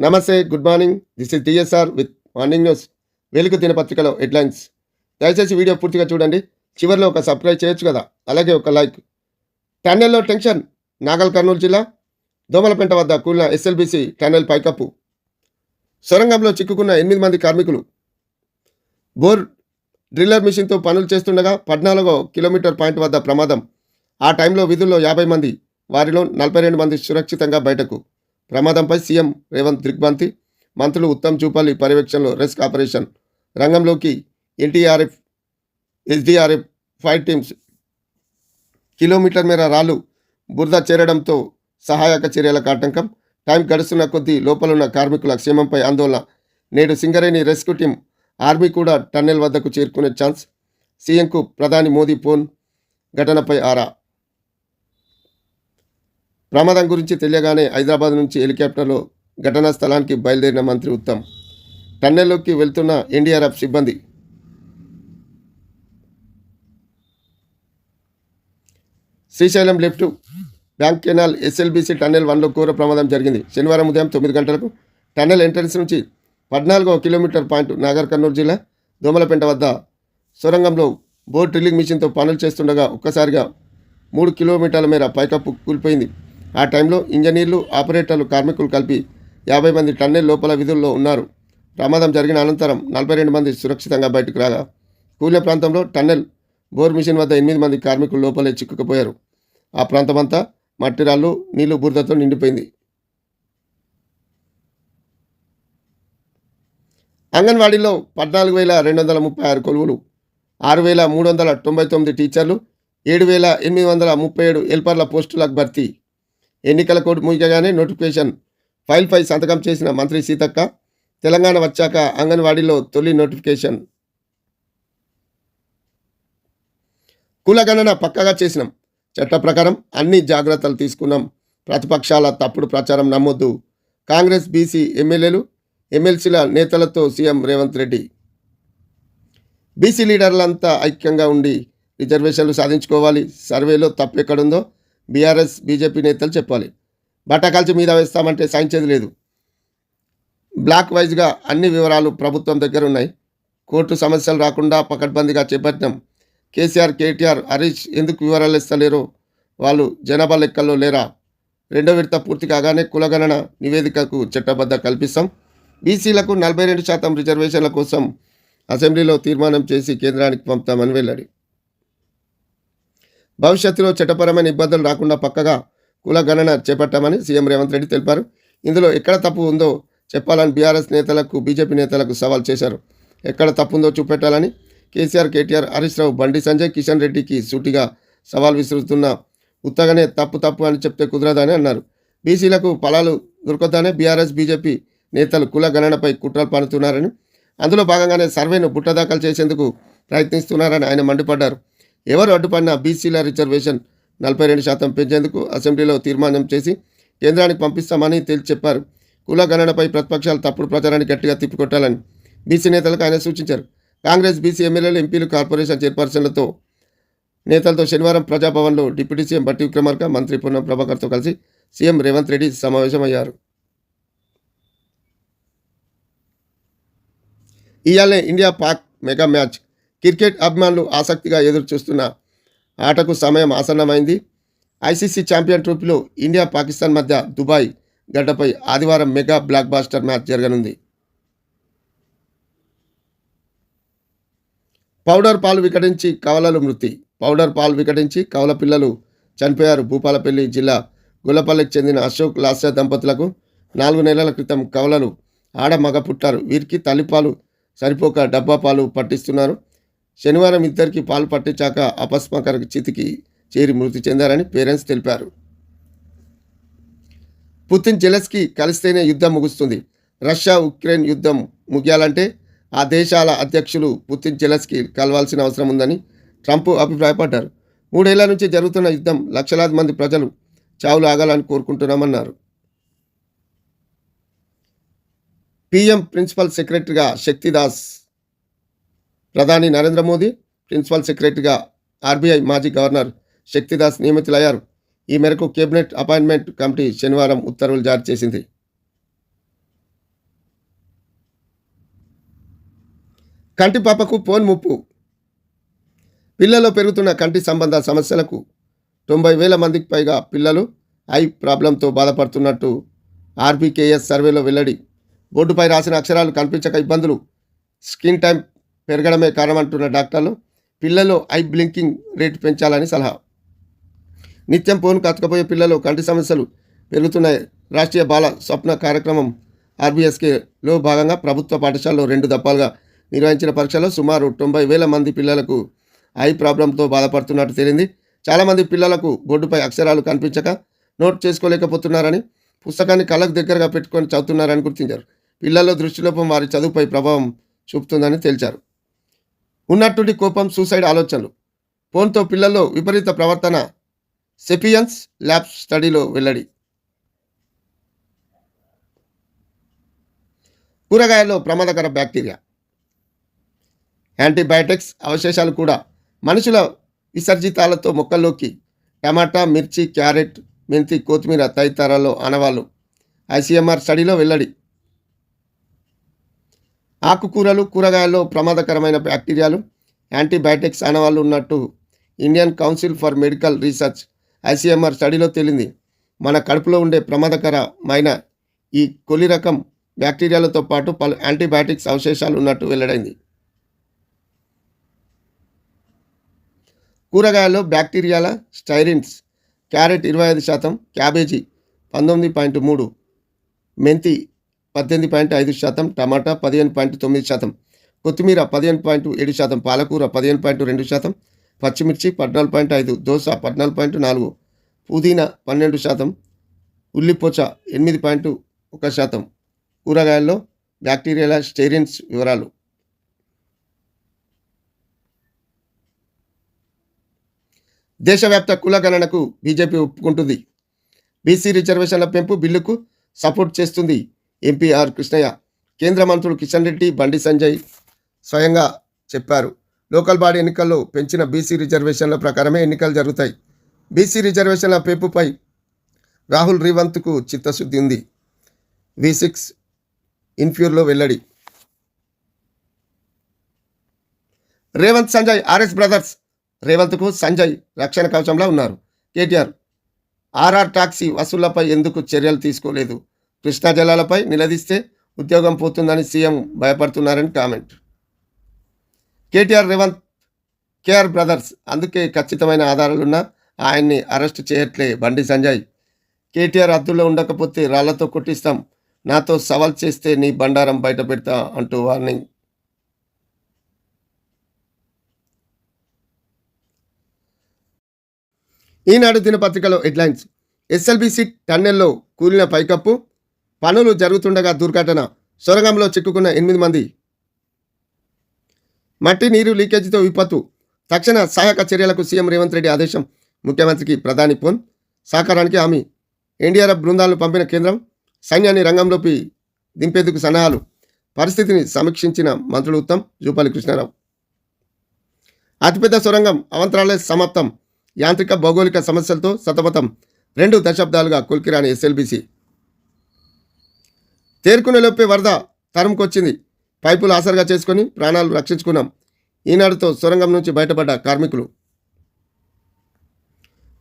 నమస్తే good morning. This is DSR with morning news Velugu దినపత్రికలో headlines. దయచేసి video పూర్తిగా చూడండి. చివరిలో ఒక సబ్స్క్రైబ్ చేయొచ్చు కదా? అలాగే ఒక లైక్. టన్నెల్లో టెన్షన్. నాగల్ కర్నూలు జిల్లా. దోమలపెంట వద్ద కూలిన ఎస్ఎల్బిసి టన్నెల్ పైకప్పు. సొరంగంలో చిక్కుకున్న ఎనిమిది మంది కార్మికులు. బోర్ డ్రిల్లర్ మిషన్తో పనులు చేస్తుండగా పద్నాలుగో కిలోమీటర్ పాయింట్ వద్ద ప్రమాదం. ఆ టైంలో విధుల్లో యాభై మంది వారిలో నలభై రెండు మంది సురక్షితంగా బయటకు ప్రమాదంపై సీఎం రేవంత్ దిగ్బంతి మంత్రులు ఉత్తమ్ చూపల్లి పర్యవేక్షణలో రెస్క్ ఆపరేషన్. రంగంలోకి NDRF SDRF fire teams kilometre మేర రాళ్ళు బురద చేరడంతో సహాయక చర్యలకు ఆటంకం. టైం గడుస్తున్న కొద్దీ లోపలున్న కార్మికుల క్షేమంపై ఆందోళన. నేడు సింగరేణి రెస్క్యూ టీం ఆర్మీ కూడా టన్నెల్ వద్దకు చేరుకునే ఛాన్స్. సీఎంకు ప్రధాని మోదీ ఫోన్ ఘటనపై ఆరా. ప్రమాదం గురించి తెలియగానే హైదరాబాద్ నుంచి హెలికాప్టర్లో ఘటనా స్థలానికి బయలుదేరిన మంత్రి ఉత్తమ్. టన్నెల్లోకి వెళ్తున్న ఎన్డీఆర్ఎఫ్ సిబ్బంది. Srisailam left bank canal SLBC tunnel వన్లో ఘోర ప్రమాదం జరిగింది. శనివారం ఉదయం తొమ్మిది గంటలకు టన్నెల్ ఎంట్రన్స్ నుంచి పద్నాలుగో కిలోమీటర్ పాయింట్ నాగర్ కర్నూలు జిల్లా దోమలపెంట వద్ద సొరంగంలో బోర్ డ్రిల్లింగ్ మిషన్తో పనులు చేస్తుండగా ఒక్కసారిగా మూడు కిలోమీటర్ల మేర పైకప్పు కూలిపోయింది. ఆ టైంలో ఇంజనీర్లు ఆపరేటర్లు కార్మికులు కలిపి యాభై మంది టన్నెల్ లోపల విధుల్లో ఉన్నారు. ప్రమాదం జరిగిన అనంతరం నలభై రెండు మంది సురక్షితంగా బయటకు రాగా కూలిన ప్రాంతంలో టన్నెల్ బోర్ మిషన్ వద్ద ఎనిమిది మంది కార్మికులు లోపలే చిక్కుకుపోయారు. ఆ ప్రాంతమంతా మట్టిరాళ్ళు నీళ్ళు బురదతో నిండిపోయింది. అంగన్వాడీలో పద్నాలుగు వేల రెండు వందల ముప్పై ఆరు కొలువులు ఆరు వేల మూడు వందల తొంభై తొమ్మిది టీచర్లు ఏడు వేల ఎనిమిది వందల ముప్పై ఏడు హెల్పర్ల పోస్టులకు భర్తీ. ఎన్నికల కోడ్ ముగియగానే నోటిఫికేషన్ ఫైల్పై సంతకం చేసిన మంత్రి సీతక్క తెలంగాణ వచ్చాక అంగన్వాడీలో తొలి నోటిఫికేషన్. కులగణన పక్కగా చేసినాం. చట్ట ప్రకారం అన్ని జాగ్రత్తలు తీసుకున్నాం. ప్రతిపక్షాల తప్పుడు ప్రచారం నమ్మొద్దు. కాంగ్రెస్ బీసీ ఎమ్మెల్యేలు ఎమ్మెల్సీల నేతలతో సీఎం రేవంత్ రెడ్డి. బీసీ లీడర్లంతా ఐక్యంగా ఉండి రిజర్వేషన్లు సాధించుకోవాలి. సర్వేలో తప్పు ఎక్కడుందో బీఆర్ఎస్ బీజేపీ నేతలు చెప్పాలి. బట్టకాల్చి మీద వేస్తామంటే సాయించేది లేదు. బ్లాక్ వైజ్గా అన్ని వివరాలు ప్రభుత్వం దగ్గర ఉన్నాయి. కోర్టు సమస్యలు రాకుండా పకడ్బందీగా చేపట్టినాం. కేసీఆర్ కేటీఆర్ హరీష్ ఎందుకు వివరాలు ఇస్తలేరో వాళ్ళు జనాభా లెక్కల్లో లేరా? రెండో విడత పూర్తి కాగానే కులగణన నివేదికకు చట్టబద్ధ కల్పిస్తాం. బీసీలకు నలభై రెండు శాతం రిజర్వేషన్ల కోసం అసెంబ్లీలో తీర్మానం చేసి కేంద్రానికి పంపుతామని వెల్లడి. భవిష్యత్తులో చట్టపరమైన ఇబ్బందులు రాకుండా పక్కగా కుల గణన చేపట్టామని సీఎం రేవంత్ రెడ్డి తెలిపారు. ఇందులో ఎక్కడ తప్పు ఉందో చెప్పాలని బీఆర్ఎస్ నేతలకు బీజేపీ నేతలకు సవాల్ చేశారు. ఎక్కడ తప్పు ఉందో చూపెట్టాలని కేసీఆర్ కేటీఆర్ హరీష్ రావు బండి సంజయ్ కిషన్ రెడ్డికి సూటిగా సవాల్ విసురుతున్న ఉత్తగానే తప్పు తప్పు అని చెప్తే కుదరదని అన్నారు. బీసీలకు ఫలాలు దొరకొద్దనే బీఆర్ఎస్ బీజేపీ నేతలు కుల గణనపై కుట్రలు పనుతున్నారని అందులో భాగంగానే సర్వేను బుట్టదాఖలు చేసేందుకు ప్రయత్నిస్తున్నారని ఆయన మండిపడ్డారు. ఎవరు అడ్డుపడినా బీసీల రిజర్వేషన్ నలభై రెండు శాతం పెంచేందుకు అసెంబ్లీలో తీర్మానం చేసి కేంద్రానికి పంపిస్తామని తేల్చి చెప్పారు. కుల గణనపై ప్రతిపక్షాలు తప్పుడు ప్రచారాన్ని గట్టిగా తిప్పికొట్టాలని బీసీ నేతలకు ఆయన సూచించారు. కాంగ్రెస్ బీసీ ఎమ్మెల్యేలు ఎంపీలు కార్పొరేషన్ చైర్పర్సన్లతో నేతలతో శనివారం ప్రజాభవన్లో డిప్యూటీ సీఎం బట్టి విక్రమార్క మంత్రి పూర్ణం ప్రభాకర్తో కలిసి సీఎం రేవంత్ రెడ్డి సమావేశమయ్యారు. ఇవాళ India Pak mega match cricket అభిమానులు ఆసక్తిగా ఎదురుచూస్తున్న ఆటకు సమయం ఆసన్నమైంది. ఐసీసీ ఛాంపియన్ ట్రోఫీలో ఇండియా పాకిస్తాన్ మధ్య దుబాయ్ గడ్డపై ఆదివారం మెగా బ్లాక్ బాస్టర్ మ్యాచ్ జరగనుంది. పౌడర్ పాలు వికటించి కవలలు మృతి. పౌడర్ పాలు వికటించి కవల పిల్లలు చనిపోయారు భూపాలపల్లి జిల్లా గుల్లపల్లికి చెందిన అశోక్ లాస్య దంపతులకు నాలుగు నెలల క్రితం కవలలు ఆడ మగ పుట్టారు. వీరికి తల్లిపాలు సరిపోక డబ్బా పాలు పట్టిస్తున్నారు. శనివారం ఇద్దరికి పాలు పట్టించాక అపస్మాకర చితికి చేరి మృతి చెందారని పేరెంట్స్ తెలిపారు. పుతిన్ జెలెస్కి కలిస్తేనే యుద్ధం ముగుస్తుంది. రష్యా ఉక్రెయిన్ యుద్ధం ముగియాలంటే ఆ దేశాల అధ్యక్షులు పుతిన్ జెలెస్కి కలవాల్సిన అవసరం ఉందని ట్రంప్ అభిప్రాయపడ్డారు. మూడేళ్ళ నుంచి జరుగుతున్న యుద్ధం లక్షలాది మంది ప్రజలు చావులు ఆగాలని కోరుకుంటున్నామన్నారు. పిఎం ప్రిన్సిపల్ సెక్రటరీగా శక్తిదాస్ ప్రధాని నరేంద్ర మోదీ ప్రిన్సిపల్ సెక్రటరీగా ఆర్బీఐ మాజీ గవర్నర్ శక్తిదాస్ నియమితులయ్యారు. ఈ మేరకు కేబినెట్ అపాయింట్మెంట్ కమిటీ శనివారం ఉత్తర్వులు జారీ చేసింది. కంటి పాపకు పోన్ ముప్పు. పిల్లల్లో పెరుగుతున్న కంటి సంబంధ సమస్యలకు తొంభై వేల మందికి పైగా పిల్లలు ఐ ప్రాబ్లంతో బాధపడుతున్నట్టు ఆర్బీకేఎస్ సర్వేలో వెల్లడి. బోర్డుపై రాసిన అక్షరాలు కనిపించక ఇబ్బందులు. స్క్రీన్ టైం పెరగడమే కారణమంటున్న డాక్టర్లు పిల్లలు ఐ బ్లింకింగ్ రేటు పెంచాలని సలహా. నిత్యం ఫోన్ కతకపోయే పిల్లలు కంటి సమస్యలు పెరుగుతున్నాయి. రాష్ట్రీయ బాల స్వప్న కార్యక్రమం ఆర్బీఎస్కేలో భాగంగా ప్రభుత్వ పాఠశాలలో రెండు దప్పాలుగా నిర్వహించిన పరీక్షలో సుమారు తొంభై వేల మంది పిల్లలకు ఐ ప్రాబ్లంతో బాధపడుతున్నట్టు తేలింది. చాలామంది పిల్లలకు బోర్డుపై అక్షరాలు కనిపించక నోట్ చేసుకోలేకపోతున్నారని పుస్తకాన్ని కళ్ళకు దగ్గరగా పెట్టుకొని చదువుతున్నారని గుర్తించారు. పిల్లల్లో దృష్టిలోపం వారి చదువుపై ప్రభావం చూపుతుందని తేల్చారు. ఉన్నట్టుండి కోపం సూసైడ్ ఆలోచనలు. ఫోన్తో పిల్లల్లో విపరీత ప్రవర్తన. సెపియన్స్ ల్యాబ్ స్టడీలో వెల్లడి. కూరగాయల్లో ప్రమాదకర బ్యాక్టీరియా. యాంటీబయాటిక్స్ అవశేషాలు కూడా మనుషుల విసర్జితాలతో మొక్కల్లోకి టమాటా మిర్చి క్యారెట్ మెంతి కొత్తిమీర తదితరాల్లో ఆనవాళ్ళు ఐసీఎంఆర్ స్టడీలో వెల్లడి. ఆకుకూరలు కూరగాయల్లో ప్రమాదకరమైన బ్యాక్టీరియాలు యాంటీబయాటిక్స్ ఆనవాళ్ళు ఉన్నట్టు Indian council for medical research ICMR స్టడీలో తేలింది. మన కడుపులో ఉండే ప్రమాదకరమైన ఈ కొలి రకం బ్యాక్టీరియాలతో పాటు పలు యాంటీబయాటిక్స్ అవశేషాలు ఉన్నట్టు వెల్లడైంది. కూరగాయల్లో బ్యాక్టీరియాల స్టైరిన్స్ క్యారెట్ ఇరవై ఐదు శాతం క్యాబేజీ పంతొమ్మిది పాయింట్ మూడు మెంతి పద్దెనిమిది పాయింట్ ఐదు శాతం టమాటా పదిహేను పాయింట్ తొమ్మిది శాతం కొత్తిమీర పదిహేను పాయింట్ ఏడు శాతం పాలకూర పదిహేను పాయింట్ రెండు శాతం పచ్చిమిర్చి పద్నాలుగు పాయింట్ ఐదు దోశ పద్నాలుగు పాయింట్ నాలుగు పుదీనా పన్నెండు శాతం ఉల్లిపోచ ఎనిమిది పాయింట్ ఒక శాతం. కూరగాయల్లో బ్యాక్టీరియాల స్టెరిన్స్ వివరాలు. దేశవ్యాప్త కులగణనకు బీజేపీ ఒప్పుకుంటుంది. బీసీ రిజర్వేషన్ల పెంపు బిల్లుకు సపోర్ట్ చేస్తుంది. ఎంపీ ఆర్ కృష్ణయ్య కేంద్ర మంత్రులు కిషన్ రెడ్డి బండి సంజయ్ స్వయంగా చెప్పారు. లోకల్ బాడీ ఎన్నికల్లో పెంచిన బీసీ రిజర్వేషన్ల ప్రకారమే ఎన్నికలు జరుగుతాయి. బీసీ రిజర్వేషన్ల పెంపుపై రాహుల్ రేవంత్కు చిత్తశుద్ధి ఉంది. వి సిక్స్ ఇన్ఫ్యూర్లో వెల్లడి. రేవంత్ సంజయ్ ఆర్ఎస్ బ్రదర్స్ రేవంత్కు సంజయ్ రక్షణ కవచంలో ఉన్నారు. కేటీఆర్ ఆర్ఆర్ టాక్సీ వసూళ్ళపై ఎందుకు చర్యలు తీసుకోలేదు? కృష్ణా జలాలపై నిలదీస్తే ఉద్యోగం పోతుందని CM భయపడుతున్నారని comment. KTR Revanth KR brothers అందుకే ఖచ్చితమైన ఆధారాలున్నా ఆయన్ని అరెస్ట్ చేయట్లే బండి సంజయ్. కేటీఆర్ అద్దుల్లో ఉండకపోతే రాళ్ళతో కొట్టిస్తాం. నాతో సవాల్ చేస్తే నీ బండారం బయట పెడతా అంటూ వార్నింగ్. ఈనాడు దినపత్రికలో హెడ్లైన్స్. ఎస్ఎల్బిసి టన్నెల్లో కూలిన పైకప్పు పనులు జరుగుతుండగా దుర్ఘటన. సొరంగంలో చిక్కుకున్న ఎనిమిది మంది. మట్టి నీరు లీకేజీతో విపత్తు. తక్షణ సహాయక చర్యలకు సీఎం రేవంత్ రెడ్డి ఆదేశం. ముఖ్యమంత్రికి ప్రధాని ఫోన్. సహకారానికి హామీ. ఎన్డీఆర్ఎఫ్ బృందాలను పంపిన కేంద్రం సైన్యాన్ని రంగంలోకి దింపేందుకు సన్నాహాలు. పరిస్థితిని సమీక్షించిన మంత్రులు ఉత్తమ్ జూపల్లి కృష్ణారావు. అతిపెద్ద సొరంగం అవంతరాలే సమాప్తం. యాంత్రిక భౌగోళిక సమస్యలతో సతమతం. రెండు దశాబ్దాలుగా కుల్కిరాని ఎస్ఎల్బిసి. తేరుకునేలోపే వరద తరంకొచ్చింది పైపులు ఆసరగా చేసుకొని ప్రాణాలు రక్షించుకున్నాం. ఈనాడుతో సొరంగం నుంచి బయటపడ్డ కార్మికులు.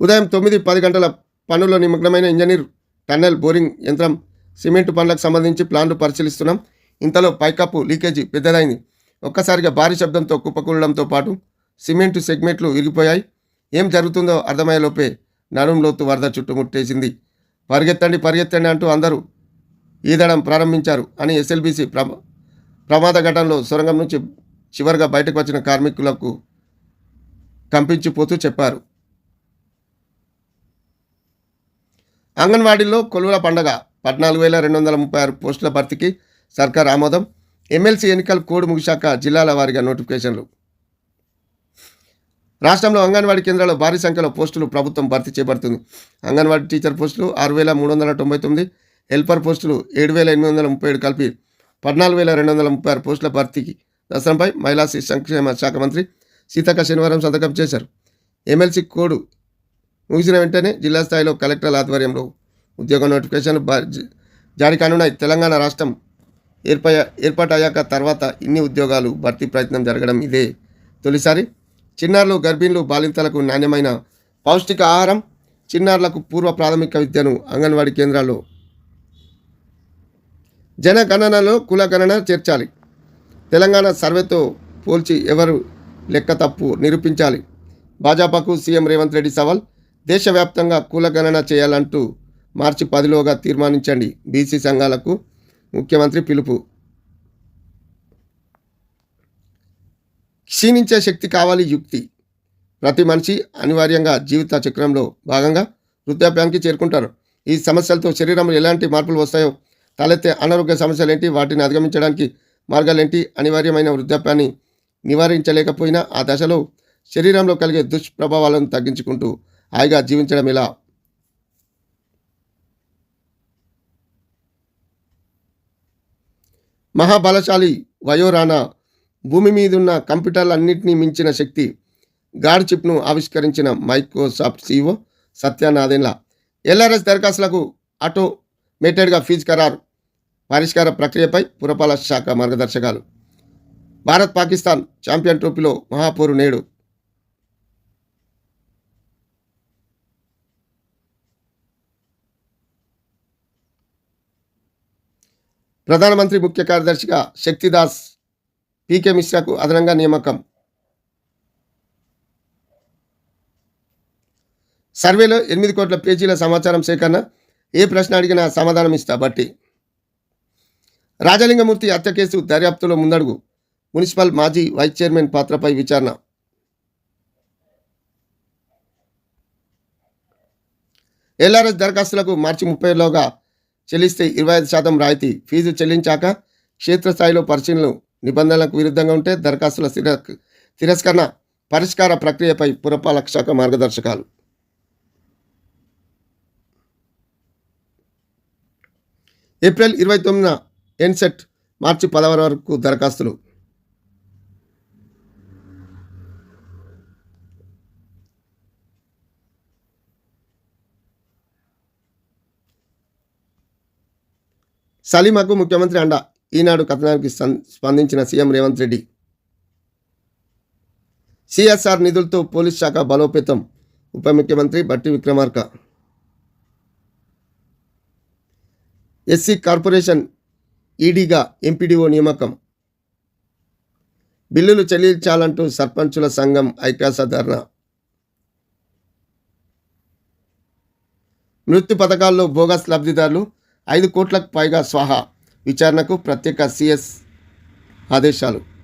ఉదయం తొమ్మిది పది గంటల పనుల్లో నిమగ్నమైన ఇంజనీర్ టన్నెల్ బోరింగ్ యంత్రం సిమెంట్ పనులకు సంబంధించి ప్లాన్లు పరిశీలిస్తున్నాం. ఇంతలో పైకప్పు లీకేజీ పెద్దదైంది. ఒక్కసారిగా భారీ శబ్దంతో కుప్పకూలడంతో పాటు సిమెంటు సెగ్మెంట్లు విరిగిపోయాయి. ఏం జరుగుతుందో అర్థమయ్యేలోపే నడుం లోతు వరద చుట్టుముట్టేసింది. పరిగెత్తండి పరిగెత్తండి అంటూ అందరూ ఈదడం ప్రారంభించారు అని ఎస్ఎల్బిసి ప్రమా ప్రమాద ఘటనలో సొరంగం నుంచి చివరిగా బయటకు వచ్చిన కార్మికులకు కంపించిపోతూ చెప్పారు. అంగన్వాడీలో కొలువుల పండగ పద్నాలుగు వేల రెండు వందల ముప్పై ఆరు పోస్టుల భర్తీకి సర్కార్ ఆమోదం. ఎమ్మెల్సీ ఎన్నికల కోడ్ ముగిశాక జిల్లాల వారీగా నోటిఫికేషన్లు. రాష్ట్రంలో అంగన్వాడీ కేంద్రాల్లో భారీ సంఖ్యలో పోస్టులు ప్రభుత్వం భర్తీ చేపడుతుంది. అంగన్వాడీ టీచర్ పోస్టులు ఆరు వేల మూడు వందల తొంభై తొమ్మిది హెల్పర్ పోస్టులు ఏడు వేల ఎనిమిది వందల ముప్పై ఏడు కలిపి పద్నాలుగు వేల రెండు వందల ముప్పై ఆరు పోస్టుల భర్తీకి దసరంపై మహిళా శిశు సంక్షేమ శాఖ మంత్రి సీతక్క శనివారం సంతకం చేశారు. ఎమ్మెల్సీ కోడ్ ముగిసిన వెంటనే జిల్లా స్థాయిలో కలెక్టర్ల ఆధ్వర్యంలో ఉద్యోగ నోటిఫికేషన్లు జారీ కానున్నాయి. తెలంగాణ రాష్ట్రం ఏర్పా ఏర్పాటయ్యాక తర్వాత ఇన్ని ఉద్యోగాలు భర్తీ ప్రయత్నం జరగడం ఇదే తొలిసారి. చిన్నారులు గర్భిణులు బాలింతలకు నాణ్యమైన పౌష్టిక ఆహారం చిన్నారులకు పూర్వ ప్రాథమిక విద్యను అంగన్వాడీ కేంద్రాల్లో జనగణనలో కులగణన చేర్చాలి. తెలంగాణ సర్వేతో పోల్చి ఎవరు లెక్క తప్పు నిరూపించాలి. భాజపాకు సీఎం రేవంత్ రెడ్డి సవాల్ దేశవ్యాప్తంగా కులగణన చేయాలంటూ మార్చి పదిలోగా తీర్మానించండి బీసీ సంఘాలకు ముఖ్యమంత్రి పిలుపు. క్షీణించే శక్తి కావాలి యుక్తి. ప్రతి మనిషి అనివార్యంగా జీవిత చక్రంలో భాగంగా వృద్ధాప్యానికి చేరుకుంటారు. ఈ సమస్యలతో శరీరంలో ఎలాంటి మార్పులు వస్తాయో తలెత్తే అనారోగ్య సమస్యలు ఏంటి వాటిని అధిగమించడానికి మార్గాలేంటి? అనివార్యమైన వృద్ధాప్యాన్ని నివారించలేకపోయినా ఆ దశలో శరీరంలో కలిగే దుష్ప్రభావాలను తగ్గించుకుంటూ హాయిగా జీవించడం ఎలా? మహాబలశాలి వయోరానా భూమి మీదున్న కంప్యూటర్లన్నింటినీ మించిన శక్తి గాడ్ చిప్ను ఆవిష్కరించిన మైక్రోసాఫ్ట్ సీఈఓ సత్యనాదెన్ల ఎల్ఆర్ఎస్ దరఖాస్తులకు ఆటోమేటెడ్గా ఫీజు ఖరారు. పరిష్కార ప్రక్రియపై పురపాలక శాఖ మార్గదర్శకాలు. భారత్ పాకిస్తాన్ ఛాంపియన్ ట్రోఫీలో మహాపూరు నేడు. ప్రధానమంత్రి ముఖ్య కార్యదర్శిగా శక్తిదాస్ పీకే మిశ్రాకు అదనంగా నియామకం. సర్వేలో ఎనిమిది కోట్ల పేజీల సమాచారం సేకరణ ఏ ప్రశ్న అడిగినా సమాధానం ఇస్తా బట్టి. రాజలింగమూర్తి హత్య కేసు దర్యాప్తులో ముందడుగు. మున్సిపల్ మాజీ వైస్ చైర్మన్ పాత్రపై విచారణ. ఎల్ఆర్ఎస్ దరఖాస్తులకు మార్చి ముప్పైలోగా చెల్లిస్తే ఇరవై ఐదు శాతం రాయితీ. ఫీజు చెల్లించాక క్షేత్రస్థాయిలో పరిశీలనలు నిబంధనలకు విరుద్ధంగా ఉంటే దరఖాస్తుల తిరస్కరణ పరిష్కార ప్రక్రియపై పురపాలక శాఖ మార్గదర్శకాలు. ఏప్రిల్ ఇరవై తొమ్మిదిన ఎన్సెట్ మార్చి పదహారు వరకు దరఖాస్తులు. సలీమాకు ముఖ్యమంత్రి అండ ఈనాడు కథనానికి స్పందించిన సీఎం రేవంత్ రెడ్డి. సిఎస్ఆర్ నిధులతో పోలీస్ శాఖ బలోపేతం ఉప ముఖ్యమంత్రి బట్టి విక్రమార్క. ఎస్సీ కార్పొరేషన్ ఈడీగా ఎంపీడీఓ నియామకం. బిల్లులు చెల్లించాలంటూ సర్పంచుల సంఘం ఐకాస ధర్నా మృత్యు పథకాల్లో బోగస్ లబ్ధిదారులు ఐదు కోట్లకు పైగా స్వాహా. విచారణకు ప్రత్యేక సిఎస్ ఆదేశాలు.